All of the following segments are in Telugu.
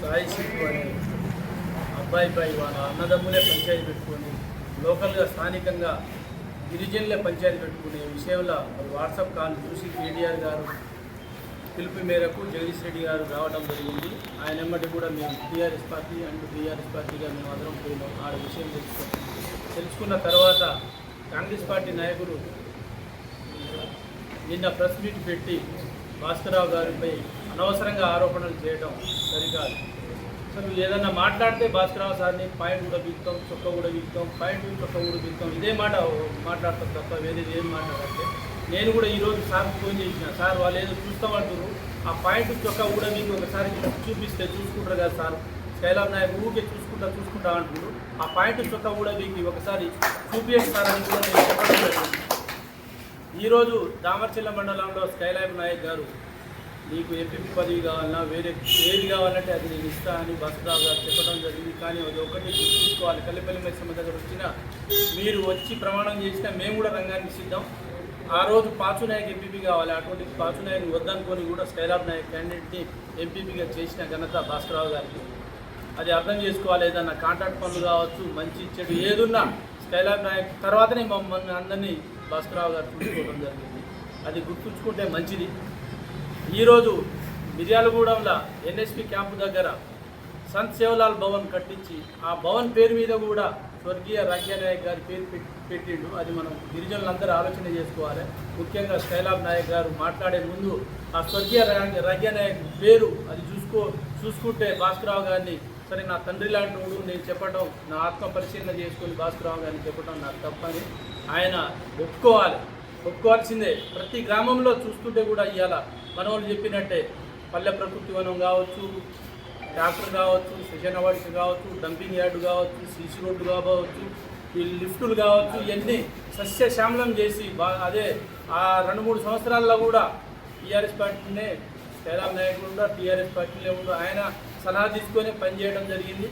సాయి సిద్ధు అనే అబ్బాయిపై వాళ్ళ అన్నదమ్ములే పంచాయతీ పెట్టుకొని లోకల్గా స్థానికంగా గిరిజనులే పంచాయతీ పెట్టుకునే విషయంలో వాట్సాప్ కాల్ చూసి కేటీఆర్ గారు పిలుపు మేరకు జగదీష్ రెడ్డి గారు రావడం జరిగింది. ఆయన ఎమ్మటి కూడా మేము టీఆర్ఎస్ పార్టీ అండ్ టీఆర్ఎస్ పార్టీగా మేము అందరం పోయినాం ఆడ విషయం తెలుసుకున్నాం. తెలుసుకున్న తర్వాత కాంగ్రెస్ పార్టీ నాయకులు నిన్న ప్రెస్ మీట్ పెట్టి భాస్కరరావు గారిపై అనవసరంగా ఆరోపణలు చేయడం సరికాదు. అసలు ఏదన్నా మాట్లాడితే భాస్కరరావు సార్ని పాయింట్ కూడా బీక్తాం చొక్క కూడా బీక్తాం పాయింట్ చొక్క కూడా బీక్తాం ఇదే మాట మాట్లాడతాం తప్ప వేరేది ఏం మాట్లాడాలంటే నేను కూడా ఈరోజు సార్కి ఫోన్ చేసిన సార్ వాళ్ళు ఏదో చూస్తామంటారు ఆ పాయింట్ చొక్క కూడా మీకు ఒకసారి చూపిస్తే చూసుకుంటారు కదా సార్. శైలాబ్ నాయక్ ఊరికే చూసుకుంటా చూసుకుంటా అంటున్నారు. ఆ పాయింట్ చొక్క కూడా మీకు ఒకసారి చూపిస్తారని సార్ కూడా నేను చెప్పడం ఈరోజు దామర్చిల్ల మండలంలో స్కైలాబ్ నాయక్ గారు నీకు ఎంపీపీ పదవి కావాలన్నా వేరే ఏది కావాలంటే అది నేను ఇస్తా అని బసరావు గారు చెప్పడం జరిగింది. కానీ అది ఒకటి గుర్తుంచుకోవాలి కల్లిపల్లి మెస్సమ్మ దగ్గర వచ్చిన మీరు వచ్చి ప్రమాణం చేసినా మేము కూడా రంగానికి సిద్ధం. ఆ రోజు పాచు నాయక్ ఎంపీపీ కావాలి. అటువంటి పాచు నాయక్ వద్దనుకొని కూడా స్కైలాబ్ నాయక్ క్యాండిడేట్ని ఎంపీపీగా చేసిన ఘనత భాస్కరరావు గారికి అది అర్థం చేసుకోవాలి. ఏదన్నా కాంట్రాక్ట్ పనులు కావచ్చు మంచి చెడు ఏదున్నా స్కైలాబ్ నాయక్ తర్వాతనే మమ్మల్ని అందరినీ భాస్కరరావు గారు చూసుకోవడం జరిగింది. అది గుర్తుంచుకుంటే మంచిది. ఈరోజు మిర్యాలగూడెంలో ఎన్ఎస్పి క్యాంపు దగ్గర సంత్ సేవలాల్ భవన్ కట్టించి ఆ భవన్ పేరు మీద కూడా స్వర్గీయ రాజ్యానాయక్ గారి పేరు పెట్టిండు. అది మనం గిరిజనులందరూ ఆలోచన చేసుకోవాలి. ముఖ్యంగా శైలాబ్ నాయక్ గారు మాట్లాడే ముందు ఆ స్వర్గీయ రాజ్యానాయక్ నాయక్ పేరు అది చూసుకో చూసుకుంటే భాస్కరరావు గారిని సరే నా తండ్రి లాంటి వాడు నేను చెప్పడం నా ఆత్మ పరిశీలన చేసుకొని భాస్కరరావు గారిని చెప్పడం నాకు తప్పని ఆయన ఒప్పుకోవాలి. ఒప్పుకోవాల్సిందే. ప్రతి గ్రామంలో చూస్తుంటే కూడా ఇవాళ మనవాళ్ళు చెప్పినట్టే పల్లె ప్రకృతి వనం కావచ్చు ట్రాక్టర్ కావచ్చు సెషన్ అవార్డ్స్ కావచ్చు డంపింగ్ యార్డు కావచ్చు సీసీ రోడ్డు కావచ్చు ఈ లిఫ్టులు కావచ్చు ఇవన్నీ సస్యశ్యామలం చేసి బా అదే ఆ రెండు మూడు సంవత్సరాల్లో కూడా టీఆర్ఎస్ పార్టీనే జయరాం నాయకుడు కూడా టీఆర్ఎస్ పార్టీలో ఉండు ఆయన సలహా తీసుకొని పనిచేయడం జరిగింది.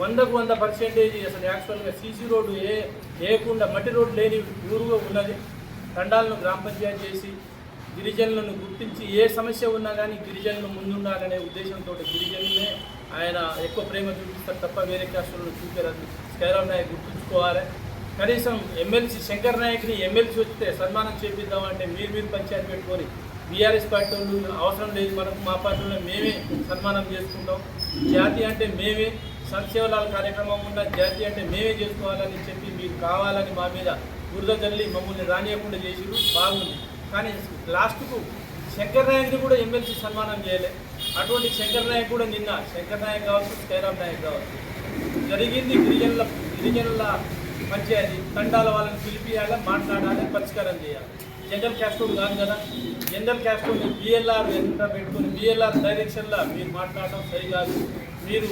వందకు వంద పర్సెంటేజ్ అసలు యాక్చువల్గా సీసీ రోడ్డు ఏ లేకుండా మట్టి రోడ్డు లేని ఊరుగా ఉన్నది. తండాలను గ్రామ పంచాయతీ చేసి గిరిజనులను గుర్తించి ఏ సమస్య ఉన్నా కానీ గిరిజనులు ముందుండాలనే ఉద్దేశంతో గిరిజనులనే ఆయన ఎక్కువ ప్రేమ చూపిస్తారు తప్ప వేరే క్యాస్టులను చూపారని స్కైరామ్ నాయక్ గుర్తుంచుకోవాలి. కనీసం ఎమ్మెల్సీ శంకర్ నాయక్ని ఎమ్మెల్సీ వస్తే సన్మానం చేపిద్దామంటే మీరు మీరు పంచాయతీ పెట్టుకొని బీఆర్ఎస్ పార్టీ వాళ్ళు అవసరం లేదు. మనకు మా పార్టీలో మేమే సన్మానం చేసుకుంటాం. జాతి అంటే మేమే సంక్షేమలాల కార్యక్రమం ఉన్న జాతి అంటే మేమే చేసుకోవాలని చెప్పి మీకు కావాలని మా మీద బురద తల్లి మమ్మల్ని రానియకుండా చేసిరు బాగుంది. కానీ లాస్ట్కు శంకర్ నాయక్ని కూడా ఎమ్మెల్సీ సన్మానం చేయలే. అటువంటి శంకర్ నాయక్ కూడా నిన్న శంకర్ నాయక్ కావచ్చు శ్రీరామ్ నాయక్ కావచ్చు జరిగింది గిరిజనుల గిరిజనుల పంచాయతీ తండాల వాళ్ళని పిలిపియాలి మాట్లాడాలి పరిష్కారం చేయాలి. జనరల్ క్యాస్ట్రోల్ కాదు కదా. జనరల్ క్యాస్ట్ బిఎల్ఆర్ ఎంత పెట్టుకుని బిఎల్ఆర్ డైరెక్షన్లో మీరు మాట్లాడడం సరి కాదు మీరు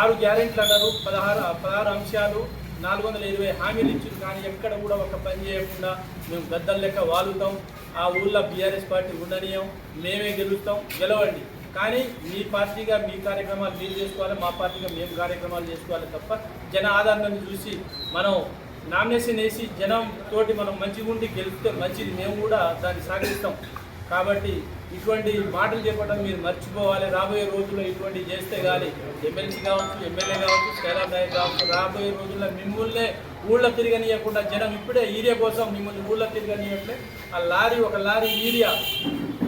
ఆరు గ్యారెంట్లు అన్నారు పదహారు పదహారు అంశాలు నాలుగు వందల ఇరవై హామీలు ఇచ్చింది కానీ ఎక్కడ కూడా ఒక పని చేయకుండా మేము గద్దలు లెక్క వాలుతాం. ఆ ఊళ్ళో బీఆర్ఎస్ పార్టీ ఉండనీయం. మేమే గెలుస్తాం. గెలవండి. కానీ మీ పార్టీగా మీ కార్యక్రమాలు మీరు చేసుకోవాలి. మా పార్టీగా మేము కార్యక్రమాలు చేసుకోవాలి తప్ప జన ఆదరణను చూసి మనం నామినేషన్ వేసి జనం తోటి మనం మంచిగా ఉండి గెలిస్తే మంచిది. మేము కూడా దాన్ని సాగిస్తాం. కాబట్టి ఇటువంటి మాటలు చెప్పడం మీరు మర్చిపోవాలి. రాబోయే రోజుల్లో ఇటువంటి చేస్తే కానీ ఎమ్మెల్సీ కావచ్చు ఎమ్మెల్యే కావచ్చు స్కైలాబ్ నాయక్ కావచ్చు రాబోయే రోజుల్లో మిమ్మల్నే ఊళ్ళో తిరగనీయకుండా జనం ఇప్పుడే ఈరియా కోసం మిమ్మల్ని ఊళ్ళో తిరగనీయట్లే. ఆ లారీ ఒక లారీ ఈరియా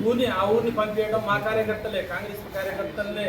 ఊరిని ఆ ఊరిని పంపించడం మా కార్యకర్తలే కాంగ్రెస్ కార్యకర్తలనే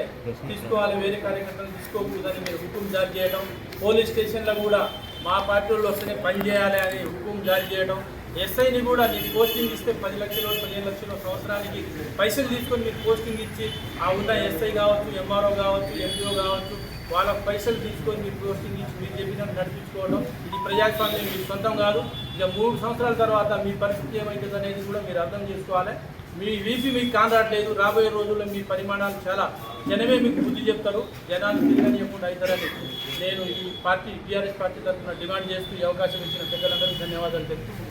తీసుకోవాలి వేరే కార్యకర్తలు తీసుకోకూడదని మీరు హుకుం జారీ చేయడం పోలీస్ స్టేషన్లో కూడా మా పార్టీ వాళ్ళు వస్తేనే పనిచేయాలి అని హుకుం జారీ చేయడం ఎస్ఐని కూడా నీకు పోస్టింగ్ ఇస్తే పది లక్షలు పదిహేను లక్షలు సంవత్సరానికి పైసలు తీసుకొని మీరు పోస్టింగ్ ఇచ్చి ఆ ఉన్న ఎస్ఐ కావచ్చు ఎంఆర్ఓ కావచ్చు ఎంపీఓ కావచ్చు వాళ్ళ పైసలు తీసుకొని మీరు పోస్టింగ్ ఇచ్చి మీరు చెప్పినట్టు నడిపించుకోవడం ఇది ప్రజాస్వామ్యం మీకు సొంతం కాదు. ఇక మూడు సంవత్సరాల తర్వాత మీ పరిస్థితి ఏమైతుంది అనేది కూడా మీరు అర్థం చేసుకోవాలి. మీ వీపీ మీకు కానరాట్లేదు రాబోయే రోజుల్లో మీ పరిమాణాలు చాలా జనమే మీకు బుద్ధి చెప్తారు. జనాలు తిరగనియకుండా అవుతారని నేను ఈ పార్టీ టీఆర్ఎస్ పార్టీ తరఫున డిమాండ్ చేస్తూ ఈ అవకాశం ఇచ్చిన పెద్దలందరికీ ధన్యవాదాలు తెలుపుతూ